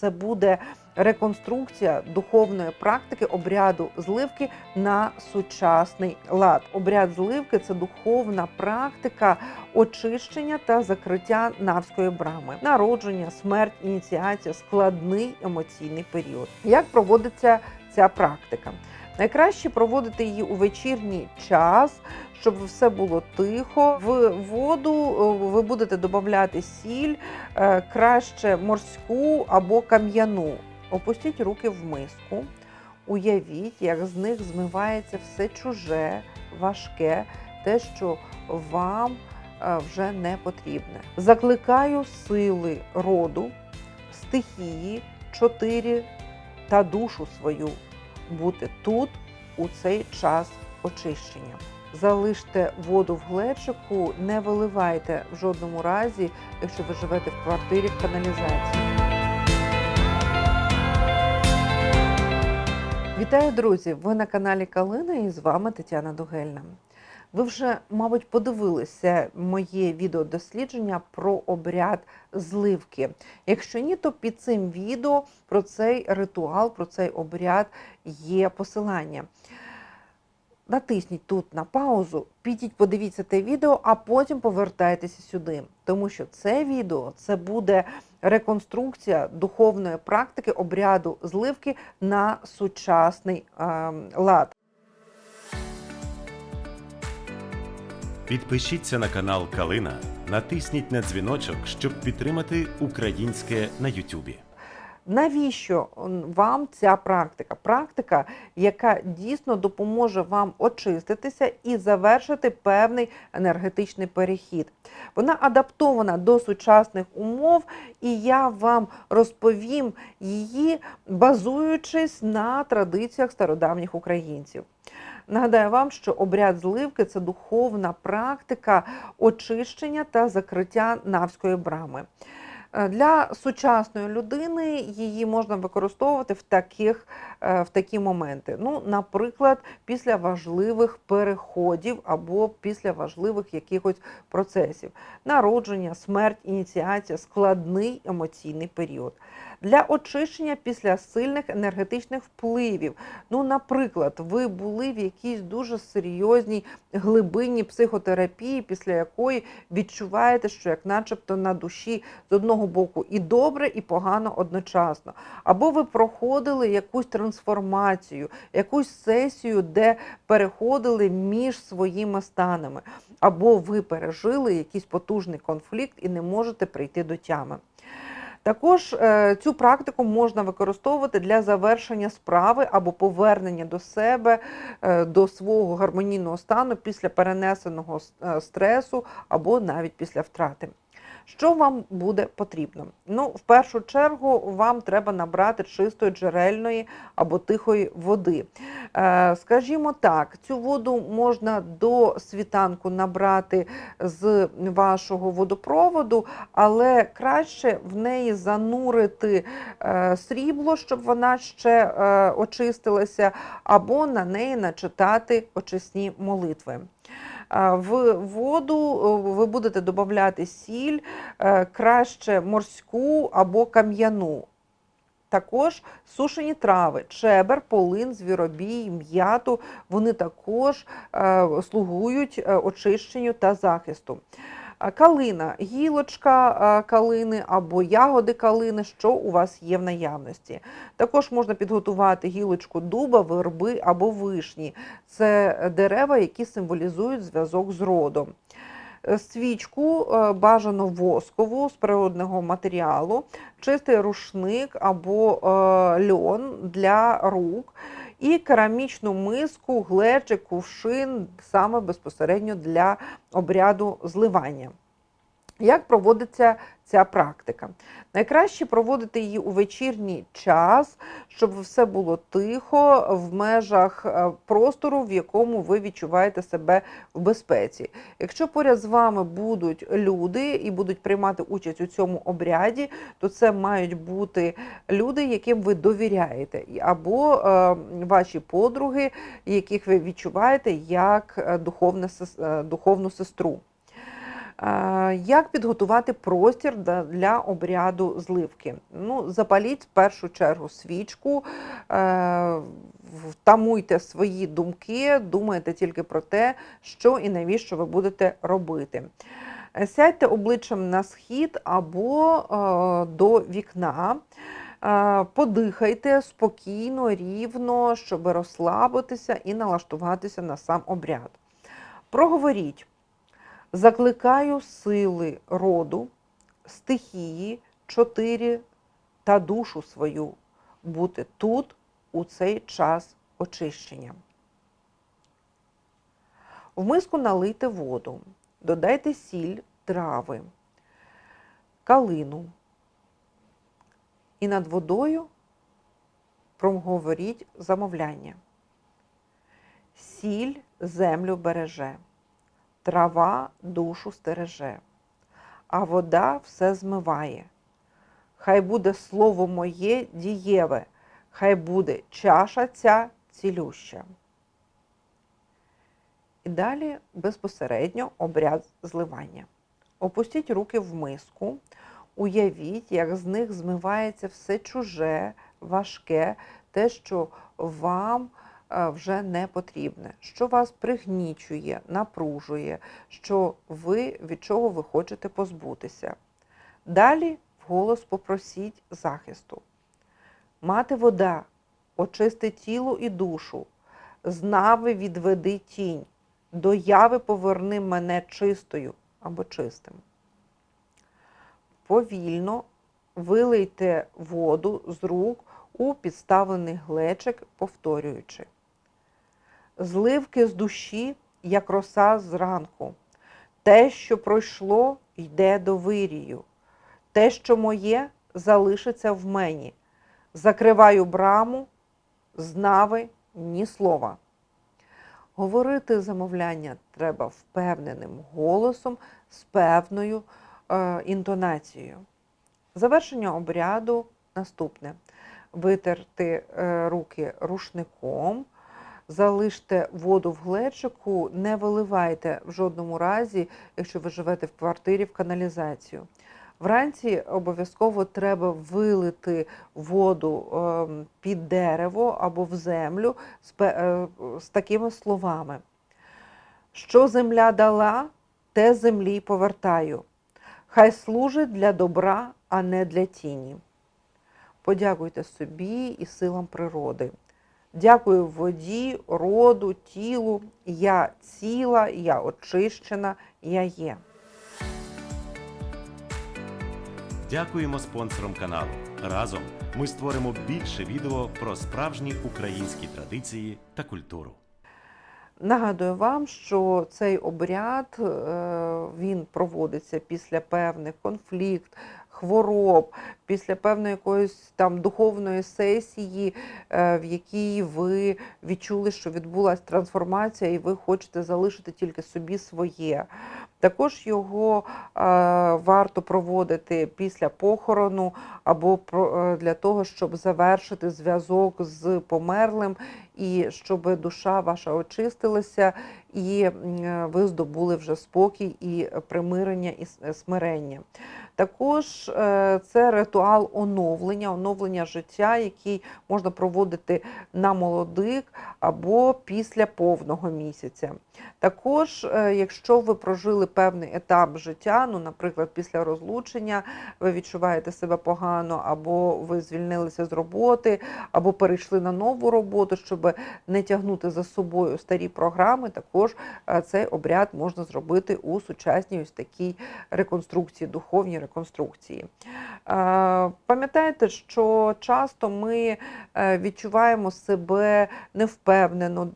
Це буде реконструкція духовної практики обряду зливки на сучасний лад. Обряд зливки це духовна практика очищення та закриття навської брами, народження, смерть, ініціація, складний емоційний період. Як проводиться ця практика? Найкраще проводити її у вечірній час, щоб все було тихо. В воду е, ви будете додати сіль, е, краще морську або кам'яну. Опустіть руки в миску, уявіть, як з них змивається все чуже, важке, те, що вам е, вже не потрібне. Закликаю сили роду, стихії, чотири та душу свою бути тут у цей час очищення. Залиште воду в глечику, не виливайте в жодному разі, якщо ви живете в квартирі в каналізації. Вітаю, друзі! Ви на каналі Калина і з вами Тетяна Дугельна. Ви вже, мабуть, подивилися моє відеодослідження про обряд зливки. Якщо ні, то під цим відео про цей ритуал, про цей обряд є посилання. Натисніть тут на паузу, підіть, подивіться те відео, а потім повертайтеся сюди. Тому що це відео це буде реконструкція духовної практики обряду зливки на сучасний е, лад. Підпишіться на канал Калина, натисніть на дзвіночок, щоб підтримати українське на Ютубі. Навіщо вам ця практика? Практика, яка дійсно допоможе вам очиститися і завершити певний енергетичний перехід. Вона адаптована до сучасних умов, і я вам розповім її, базуючись на традиціях стародавніх українців. Нагадаю вам, що обряд зливки це духовна практика очищення та закриття навської брами. Е, Для сучасної людини її можна використовувати в таких, в такі моменти. Ну, наприклад, після важливих переходів або після важливих якихось процесів. Народження, смерть, ініціація, складний емоційний період. Для очищення після сильних енергетичних впливів. Ну, наприклад, ви були в якійсь дуже серйозній глибинній психотерапії, після якої відчуваєте, що як начебто на душі з одного боку і добре, і погано одночасно. Або ви проходили якусь трансформацію, якусь сесію, де переходили між своїми станами, або ви пережили якийсь потужний конфлікт і не можете прийти до тями. Також е, цю практику можна використовувати для завершення справи або повернення до себе, е, до свого гармонійного стану після перенесеного е, стресу або навіть після втрати. Що вам буде потрібно? Ну, в першу чергу, вам треба набрати чистої джерельної або тихої води. Е, Скажімо так, цю воду можна до світанку набрати з вашого водопроводу, але краще в неї занурити е, срібло, щоб вона ще е, очистилася, або на неї начитати очисні молитви. В воду е, ви будете додати сіль, е, краще морську або кам'яну. Також сушені трави, чебер, полин, звіробій, м'яту, вони також е, слугують очищенню та захисту. Калина, гілочка калини або ягоди калини, що у вас є в наявності. Також можна підготувати гілочку дуба, верби або вишні. Це дерева, які символізують зв'язок з родом. Е, Свічку е, бажано воскову з природного матеріалу, чистий рушник або е, льон для рук, і керамічну миску, глечик, кувшин саме безпосередньо для обряду зливання. Як проводиться ця практика? Найкраще проводити її у вечірній час, щоб все було тихо в межах е, простору, в якому ви відчуваєте себе в безпеці. Якщо поряд з вами будуть люди і будуть приймати участь у цьому обряді, то це мають бути люди, яким ви довіряєте, або е, ваші подруги, яких ви відчуваєте як е, духовну сестру. Як підготувати простір для обряду зливки? Ну, запаліть в першу чергу свічку, е, втамуйте свої думки, думайте тільки про те, що і навіщо ви будете робити. Е, Сядьте обличчям на схід або е, до вікна. Подихайте спокійно, рівно, щоб розслабитися і налаштуватися на сам обряд. Проговоріть. Закликаю сили роду, стихії, чотири та душу свою бути тут у цей час очищення. В миску налийте воду, додайте сіль, трави, калину. І над водою проговоріть замовляння. Сіль землю береже, трава душу стереже, а вода все змиває. Хай буде слово моє дієве, хай буде чаша ця цілюща. І далі безпосередньо обряд зливання. Опустіть руки в миску, уявіть, як з них змивається все чуже, важке, те, що вам вже не потрібне, що вас пригнічує, напружує, що ви від чого ви хочете позбутися. Далі вголос попросіть захисту. Мати вода, очисти тіло і душу, з нави відведи тінь, до яви поверни мене чистою або чистим. Повільно вилийте воду з рук у підставлений глечик, повторюючи. Зливки з душі, як роса зранку. Те, що пройшло, йде до вирію. Те, що моє, залишиться в мені. Закриваю браму, з нави ні слова. Говорити замовляння треба впевненим голосом з певною е, інтонацією. Завершення обряду наступне: витерти е, руки рушником, залиште воду в глечику, не виливайте в жодному разі, якщо ви живете в квартирі в каналізацію. Вранці обов'язково треба вилити воду ем, під дерево або в землю е, з такими словами: що земля дала, те землі повертаю. Хай служить для добра, а не для тіні. Подякуйте собі і силам природи. Дякую воді, роду, тілу. Я ціла, я очищена, я є. Дякуємо спонсорам каналу. Разом ми створимо більше відео про справжні українські традиції та культуру. Нагадую вам, що цей обряд е, він проводиться після певних конфлікт, хвороб, після певної якоїсь там духовної сесії, е, в якій ви відчули, що відбулася трансформація, і ви хочете залишити тільки собі своє. Також його е, варто проводити після похорону або для того, щоб завершити зв'язок з померлим і щоб душа ваша очистилася, і е, ви здобули вже спокій і примирення і смирення. Також е, це ритуал оновлення, оновлення життя, який можна проводити на молодик або після повного місяця. Також, е, якщо ви прожили певний етап життя, ну, наприклад, після розлучення, ви відчуваєте себе погано, або ви звільнилися з роботи, або перейшли на нову роботу, щоб не тягнути за собою старі програми, також е, цей обряд можна зробити у сучасній ось такій реконструкції, духовній реконструкції. Е, Пам'ятаєте, що часто ми е, відчуваємо себе невпевнено,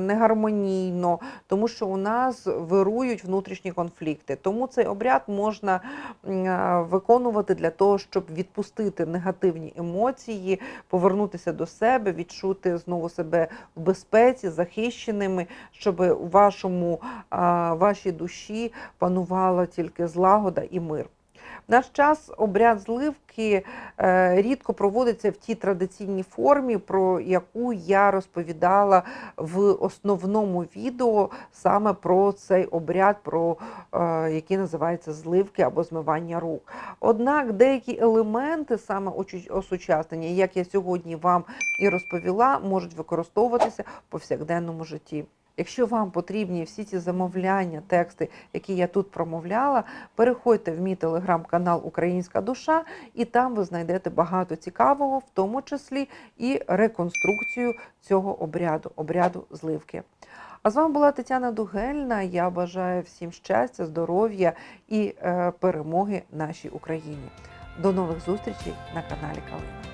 негармонійно, тому що у нас вирують внутрішні конфлікти. Тому цей обряд можна виконувати для того, щоб відпустити негативні емоції, повернутися до себе, відчути знову себе в безпеці, захищеними, щоб у вашому, вашій душі панувала тільки злагода і мир. Наш час обряд зливки е, рідко проводиться в тій традиційній формі, про яку я розповідала в основному відео саме про цей обряд, про е, який називається зливки або змивання рук. Однак деякі елементи саме осучаснення, як я сьогодні вам і розповіла, можуть використовуватися в повсякденному житті. Якщо вам потрібні всі ці замовляння, тексти, які я тут промовляла, переходьте в мій телеграм-канал Українська душа, і там ви знайдете багато цікавого, в тому числі і реконструкцію цього обряду, обряду зливки. А з вами була Тетяна Дугельна. Я бажаю всім щастя, здоров'я і е, перемоги нашій Україні. До нових зустрічей на каналі Калина.